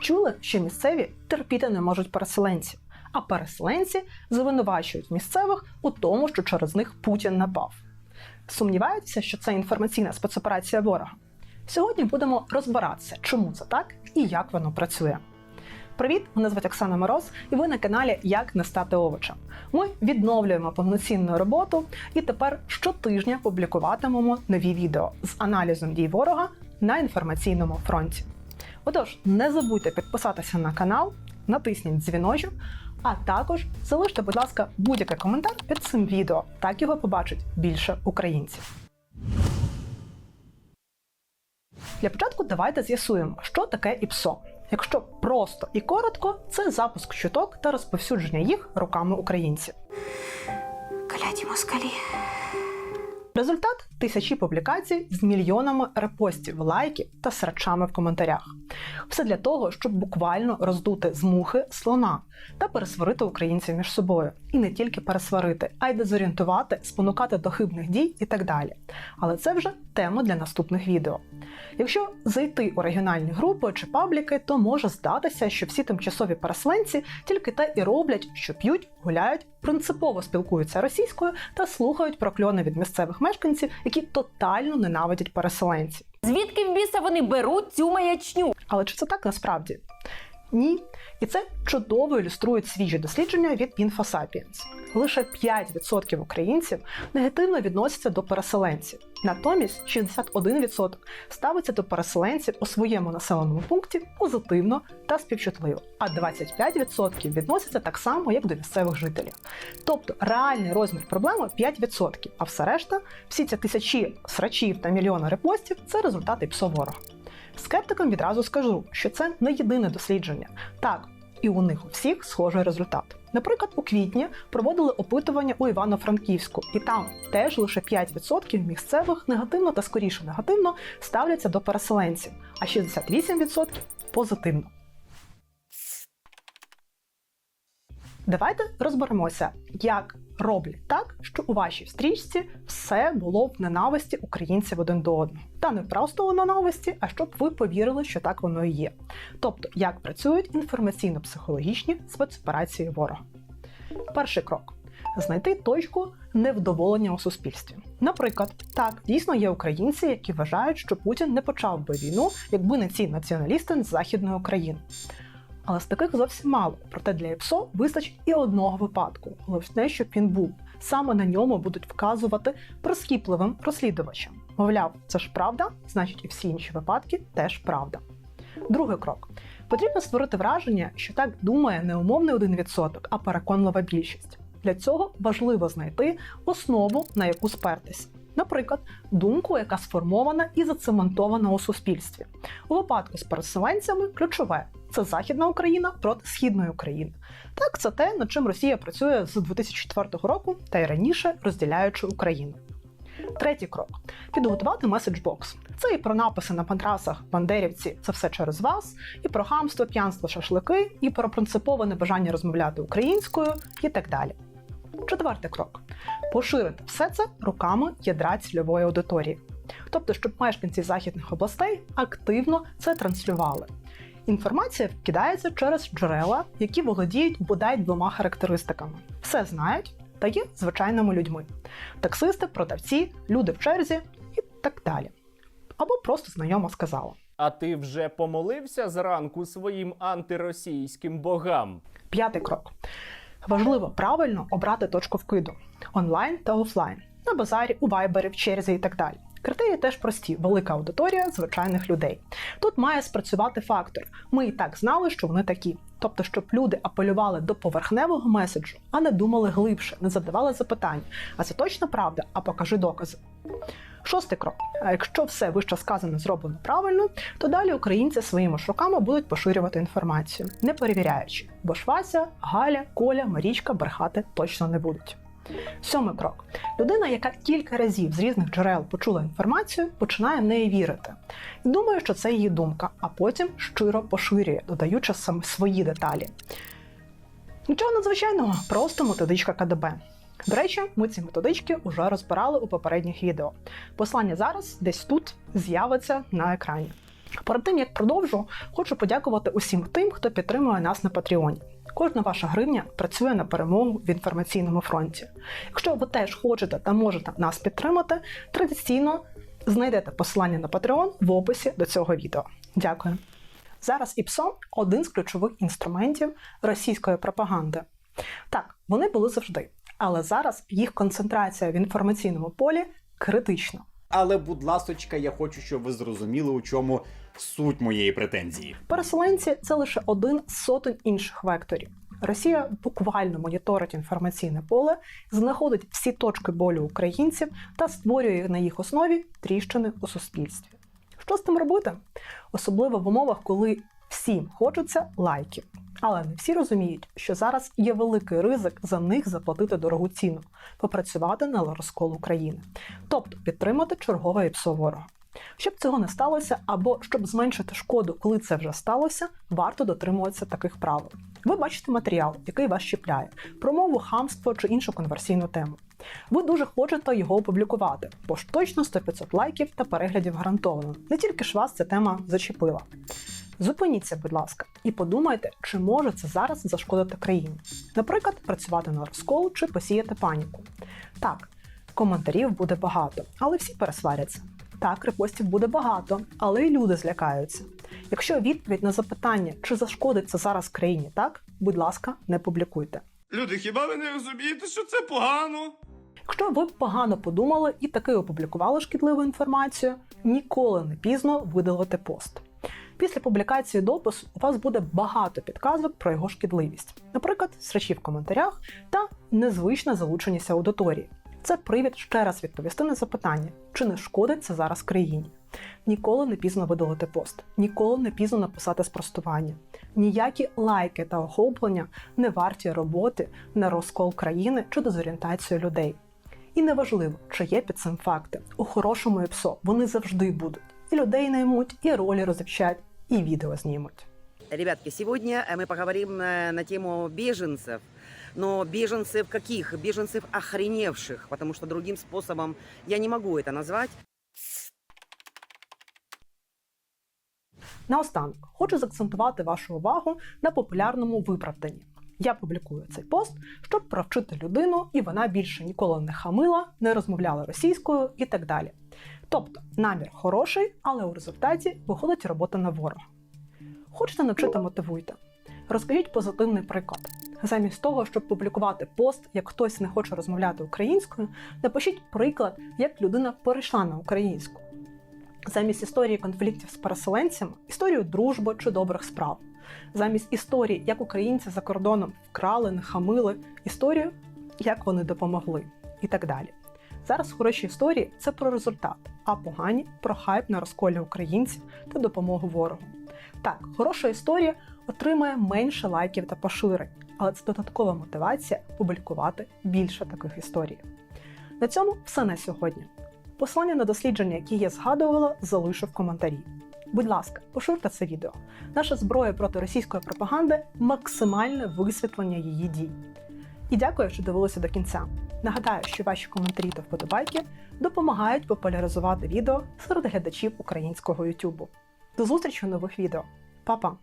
Чули, що місцеві терпіти не можуть переселенців, а переселенці звинувачують місцевих у тому, що через них Путін напав. Сумніваються, що це інформаційна спецоперація ворога. Сьогодні будемо розбиратися, чому це так і як воно працює. Привіт, мене звуть Оксана Мороз, і ви на каналі Як не стати овочем. Ми відновлюємо повноцінну роботу і тепер щотижня публікуватимемо нові відео з аналізом дій ворога на інформаційному фронті. Отож, не забудьте підписатися на канал, натисніть дзвіночок, а також залиште, будь ласка, будь-який коментар під цим відео. Так його побачить більше українців. Для початку давайте з'ясуємо, що таке ІПСО. Якщо просто і коротко, це запуск чуток та розповсюдження їх руками українців. Кляті москалі. Результат тисячі публікацій з мільйонами репостів, лайків та срачами в коментарях. Все для того, щоб буквально роздути з мухи слона та пересварити українців між собою. І не тільки пересварити, а й дезорієнтувати, спонукати до хибних дій і так далі. Але це вже тема для наступних відео. Якщо зайти у регіональні групи чи пабліки, то може здатися, що всі тимчасові переселенці тільки те і роблять, що п'ють, гуляють, принципово спілкуються російською та слухають прокльони від місцевих мешканців, які тотально ненавидять переселенців. Звідки в біса вони беруть цю маячню? Але чи це так насправді? Ні. І це чудово ілюструють свіжі дослідження від InfoSapiens. Лише 5% українців негативно відносяться до переселенців. Натомість 61% ставиться до переселенців у своєму населеному пункті позитивно та співчутливо, а 25% відносяться так само, як до місцевих жителів. Тобто реальний розмір проблеми 5%, а все решта, всі ці тисячі срачів та мільйони репостів це результати ПСО ворога. Скептикам відразу скажу, що це не єдине дослідження. Так, і у них у всіх схожий результат. Наприклад, у квітні проводили опитування у Івано-Франківську, і там теж лише 5% місцевих негативно та скоріше негативно ставляться до переселенців, а 68% позитивно. Давайте розберемося, як роблять так, що у вашій стрічці все було в ненависті українців один до одного. Та не просто у ненависті, а щоб ви повірили, що так воно і є. Тобто, як працюють інформаційно-психологічні спецоперації ворога. Перший крок. Знайти точку невдоволення у суспільстві. Наприклад, так, дійсно є українці, які вважають, що Путін не почав би війну, якби не ці націоналісти з Західної України. Але з таких зовсім мало. Проте для ІПСО вистачить і одного випадку. Головне, щоб він був. Саме на ньому будуть вказувати прискіпливим розслідувачам. Мовляв, це ж правда, значить і всі інші випадки теж правда. Другий крок. Потрібно створити враження, що так думає не умовний 1%, а переконлива більшість. Для цього важливо знайти основу, на яку спертися. Наприклад, думку, яка сформована і зацементована у суспільстві. У випадку з переселенцями ключове це Західна Україна проти Східної України. Так, це те, над чим Росія працює з 2004 року та й раніше розділяючи Україну. Третій крок підготувати меседжбокс. Це і про написи на матрасах бандерівці це все через вас, і про хамство, п'янство, шашлики, і про принципове небажання розмовляти українською і так далі. Четвертий крок поширити все це руками ядра цільової аудиторії. Тобто, щоб мешканці західних областей активно це транслювали. Інформація вкидається через джерела, які володіють бодай двома характеристиками: все знають та є звичайними людьми: таксисти, продавці, люди в черзі і так далі. Або просто знайомо сказала. А ти вже помолився зранку своїм антиросійським богам? П'ятий крок. Важливо правильно обрати точку вкиду онлайн та офлайн, на базарі, у вайбері, в черзі і так далі. Критерії теж прості: велика аудиторія звичайних людей. Тут має спрацювати фактор. Ми і так знали, що вони такі. Тобто, щоб люди апелювали до поверхневого меседжу, а не думали глибше, не задавали запитань. А це точно правда, а покажи докази. Шостий крок. Якщо все вище сказане зроблено правильно, то далі українці своїми ж будуть поширювати інформацію, не перевіряючи, бо ж Вася, Галя, Коля, Марічка брехати точно не будуть. Сьомий крок. Людина, яка кілька разів з різних джерел почула інформацію, починає в неї вірити. Думає, що це її думка, а потім щиро поширює, додаючи саме свої деталі. Нічого надзвичайного, просто методичка КДБ. До речі, ми ці методички вже розбирали у попередніх відео. Послання зараз десь тут з'явиться на екрані. Перед тим як продовжу, хочу подякувати усім тим, хто підтримує нас на Патреоні. Кожна ваша гривня працює на перемогу в інформаційному фронті. Якщо ви теж хочете та можете нас підтримати, традиційно знайдете посилання на Patreon в описі до цього відео. Дякую. Зараз ІПСО один з ключових інструментів російської пропаганди. Так, вони були завжди, але зараз їх концентрація в інформаційному полі критична. Але, будь ласочка, я хочу, щоб ви зрозуміли, у чому суть моєї претензії. Переселенці це лише один з сотень інших векторів. Росія буквально моніторить інформаційне поле, знаходить всі точки болю українців та створює на їх основі тріщини у суспільстві. Що з тим робити? Особливо в умовах, коли всім хочеться лайків. Але не всі розуміють, що зараз є великий ризик за них заплатити дорогу ціну, попрацювати на розкол України, тобто підтримати чергове ІПСО ворога. Щоб цього не сталося, або щоб зменшити шкоду, коли це вже сталося, варто дотримуватися таких правил. Ви бачите матеріал, який вас чіпляє, про мову, хамство чи іншу конверсійну тему. Ви дуже хочете його опублікувати, бо ж точно 100-500 лайків та переглядів гарантовано. Не тільки ж вас ця тема зачепила. Зупиніться, будь ласка, і подумайте, чи може це зараз зашкодити країні. Наприклад, працювати на розкол чи посіяти паніку. Так, коментарів буде багато, але всі пересваряться. Так, репостів буде багато, але й люди злякаються. Якщо відповідь на запитання, чи зашкодить це зараз країні, так, будь ласка, не публікуйте. Люди, хіба ви не розумієте, що це погано? Якщо ви погано подумали і таки опублікували шкідливу інформацію, ніколи не пізно видалити пост. Після публікації допису у вас буде багато підказок про його шкідливість, наприклад, срачі в коментарях та незвична залученість аудиторії. Це привід ще раз відповісти на запитання, чи не шкодить це зараз країні. Ніколи не пізно видалити пост, ніколи не пізно написати спростування. Ніякі лайки та охоплення не варті роботи на розкол країни чи дезорієнтацію людей. І неважливо, чи є під цим факти. У хорошому ІПСО вони завжди будуть. І людей наймуть, і ролі розівчать, і відео знімуть. Ребятки, сегодня э, мы поговорим э, на тему беженцев. Но беженцев каких? Беженцев охреневших, потому что другим способом я не могу это назвать. Наостанок хочу заакцентувати вашу увагу на популярному виправданні. Я публікую цей пост, щоб провчити людину, і вона більше ніколи не хамила, не розмовляла російською і так далі. Тобто намір хороший, але у результаті виходить робота на ворога. Хочете навчити мотивуйте. Розкажіть позитивний приклад. Замість того, щоб публікувати пост, як хтось не хоче розмовляти українською, напишіть приклад, як людина перейшла на українську. Замість історії конфліктів з переселенцями, історію дружби чи добрих справ. Замість історії, як українці за кордоном вкрали, не хамили, історію, як вони допомогли, і так далі. Зараз хороші історії це про результат, а погані про хайп на розколі українців та допомогу ворогу. Так, хороша історія отримає менше лайків та поширень, але це додаткова мотивація публікувати більше таких історій. На цьому все на сьогодні. Посилання на дослідження, які я згадувала, залишу в коментарі. Будь ласка, поширте це відео. Наша зброя проти російської пропаганди максимальне висвітлення її дій. І дякую, що дивилися до кінця. Нагадаю, що ваші коментарі та вподобайки допомагають популяризувати відео серед глядачів українського YouTube. До зустрічі у нових відео. Па-па!